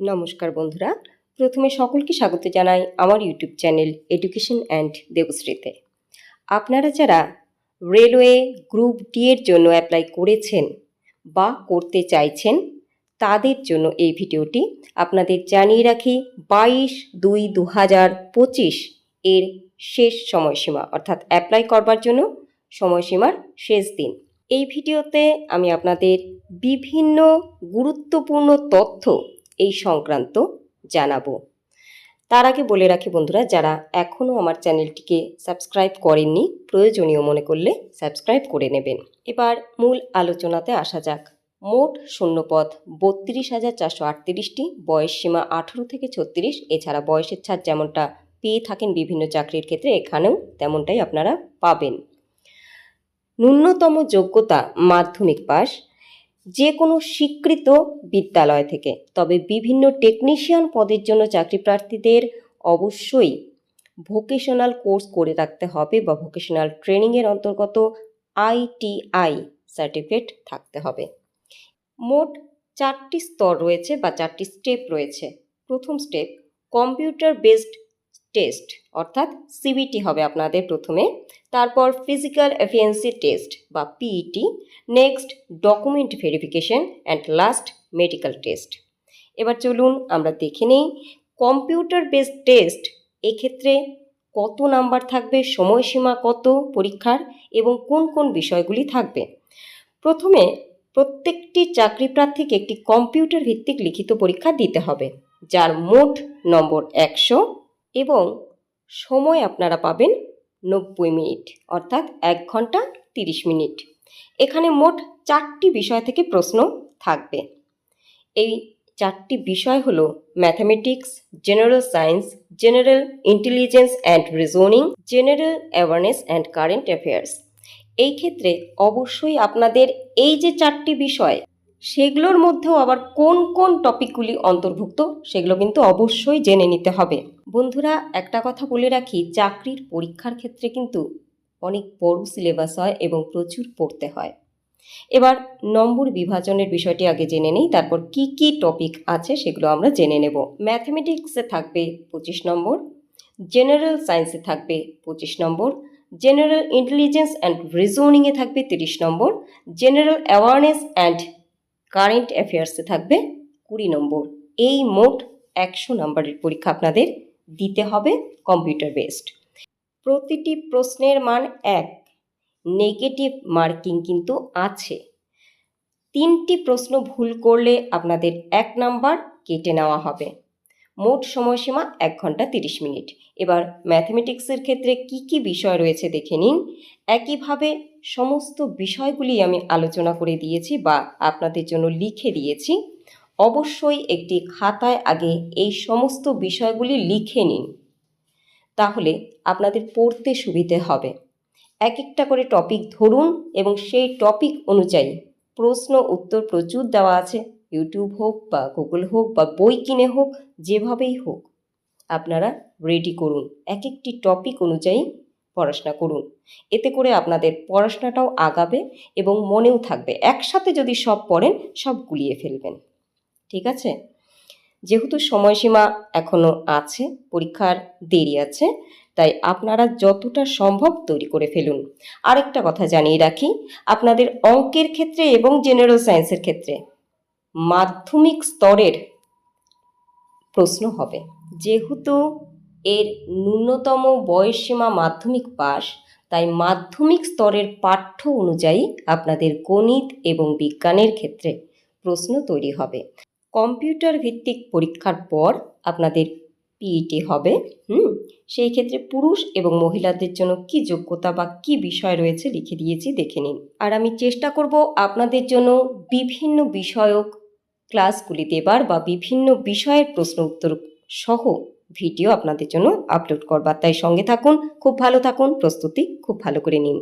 নমস্কার বন্ধুরা। প্রথমে সকলকে স্বাগত জানাই আমার ইউটিউব চ্যানেল এডুকেশন অ্যান্ড দেবশ্রীতে আপনারা যারা রেলওয়ে গ্রুপ ডি এর জন্য অ্যাপ্লাই করেছেন বা করতে চাইছেন, তাদের জন্য এই ভিডিওটি আপনাদের জানিয়ে রাখি, বাইশ দুই দু হাজার পঁচিশ এর শেষ সময়সীমা, অর্থাৎ অ্যাপ্লাই করবার জন্য সময়সীমার শেষ দিন। এই ভিডিওতে আমি আপনাদের বিভিন্ন গুরুত্বপূর্ণ তথ্য এই সংক্রান্ত জানাব। তার আগে বলে রাখি বন্ধুরা, যারা এখনও আমার চ্যানেলটিকে সাবস্ক্রাইব করেননি, প্রয়োজনীয় মনে করলে সাবস্ক্রাইব করে নেবেন। এবার মূল আলোচনাতে আসা যাক। মোট শূন্যপদ বত্রিশ হাজার চারশো আটত্রিশটি, বয়স সীমা আঠেরো থেকে ছত্রিশ, এছাড়া বয়সের ছাড় যেমনটা পেয়ে থাকেন বিভিন্ন চাকরির ক্ষেত্রে, এখানেও তেমনটাই আপনারা পাবেন। ন্যূনতম যোগ্যতা মাধ্যমিক পাস যে কোনো স্বীকৃত বিদ্যালয় থেকে। তবে বিভিন্ন টেকনিশিয়ান পদের জন্য চাকরি প্রার্থীদের অবশ্যই ভোকেশনাল কোর্স করে রাখতে হবে বা ভোকেশনাল ট্রেনিংয়ের অন্তর্গত আইটিআই সার্টিফিকেট থাকতে হবে। মোট চারটি স্তর রয়েছে বা চারটি স্টেপ রয়েছে। প্রথম স্টেপ কম্পিউটার বেসড টেস্ট অর্থাৎ সিবিটি হবে আপনাদের প্রথমে। তারপর ফিজিক্যাল এফিয়েন্সি টেস্ট বা PET next document verification and last medical test এবার চলুন আমরা দেখে নিই কম্পিউটার বেসড টেস্ট এক্ষেত্রে কত নাম্বার থাকবে, সময়সীমা কত, পরীক্ষার এবং কোন কোন বিষয়গুলি থাকবে। প্রথমে প্রত্যেকটি চাকরি প্রার্থীকে একটি কম্পিউটার ভিত্তিক লিখিত পরীক্ষা দিতে হবে, যার মোট নম্বর একশো। এবং সময় আপনারা পাবেন নব্বই মিনিট, অর্থাৎ এক ঘণ্টা তিরিশ মিনিট। এখানে মোট চারটি বিষয় থেকে প্রশ্ন থাকবে। এই চারটি বিষয় হল mathematics general science general intelligence and reasoning general awareness and current affairs এই ক্ষেত্রে অবশ্যই আপনাদের এই যে চারটি বিষয় সেগুলোর মধ্যেও আবার কোন কোন টপিকগুলি অন্তর্ভুক্ত, সেগুলো কিন্তু অবশ্যই জেনে নিতে হবে। বন্ধুরা, একটা কথা বলে রাখি, চাকরির পরীক্ষার ক্ষেত্রে কিন্তু অনেক বড় সিলেবাস হয় এবং প্রচুর পড়তে হয়। এবার নম্বর বিভাজনের বিষয়টি আগে জেনে নিই, তারপর কি কি টপিক আছে সেগুলো আমরা জেনে নেব। ম্যাথমেটিক্সে থাকবে পঁচিশ নম্বর, জেনারেল সায়েন্সে থাকবে পঁচিশ নম্বর, জেনারেল ইন্টেলিজেন্স অ্যান্ড রিজনিংয়ে থাকবে তিরিশ number, general awareness and current অ্যাফেয়ার্সে থাকবে কুড়ি নম্বর। এই মোট একশো নম্বরের পরীক্ষা আপনাদের দিতে হবে কম্পিউটার বেসড। প্রতিটি প্রশ্নের মান এক। নেগেটিভ মার্কিং কিন্তু আছে। তিনটি প্রশ্ন ভুল করলে আপনাদের এক নাম্বার কেটে নেওয়া হবে। মোট সময়সীমা এক ঘণ্টা তিরিশ মিনিট। এবার ম্যাথমেটিক্সের ক্ষেত্রে কি কি বিষয় রয়েছে দেখে নিন। একইভাবে সমস্ত বিষয়গুলি আমি আলোচনা করে দিয়েছি বা আপনাদের জন্য লিখে দিয়েছি। অবশ্যই একটি খাতায় আগে এই সমস্ত বিষয়গুলি লিখে নিন। তাহলে আপনাদের পড়তে সুবিধে হবে। এক একটা করে টপিক ধরুন এবং সেই টপিক অনুযায়ী প্রশ্ন, উত্তর প্রচুর দেওয়া আছে। ইউটিউব হোক বা গুগল হোক বা বই কিনে হোক, যেভাবেই হোক, আপনারা রেডি করুন। এক একটি টপিক অনুযায়ী পড়াশোনা করুন। এতে করে আপনাদের পড়াশোনাটাও আগাবে এবং মনেও থাকবে। একসাথে যদি সব পড়েন, সব গুলিয়ে ফেলবেন। ঠিক আছে? যেহেতু সময়সীমা এখনও আছে, পরীক্ষার দেরি আছে, তাই আপনারা যতটা সম্ভব তৈরি করে ফেলুন। আরেকটা কথা জানিয়ে রাখি, আপনাদের অঙ্কের ক্ষেত্রে এবং জেনারেল সায়েন্সের ক্ষেত্রে। মাধ্যমিক স্তরের প্রশ্ন হবে। যেহেতু এর ন্যূনতম বয়সসীমা মাধ্যমিক পাস তাই মাধ্যমিক স্তরের পাঠ্য অনুযায়ী আপনাদের গণিত এবং বিজ্ঞানের ক্ষেত্রে প্রশ্ন তৈরি হবে। কম্পিউটার ভিত্তিক পরীক্ষার পর আপনাদের পিইটি হবে, হুম? সেই ক্ষেত্রে পুরুষ এবং মহিলাদের জন্য কি যোগ্যতা বা কি বিষয় রয়েছে লিখে দিয়েছি দেখে নিন। আর আমি চেষ্টা করব আপনাদের জন্য বিভিন্ন বিষয়ক ক্লাসগুলি দেবার বা বিভিন্ন বিষয়ের প্রশ্ন উত্তর সহ ভিডিও আপনাদের জন্য আপলোড করবার। তাই সঙ্গে থাকুন, খুব ভালো থাকুন, প্রস্তুতি খুব ভালো করে নিন।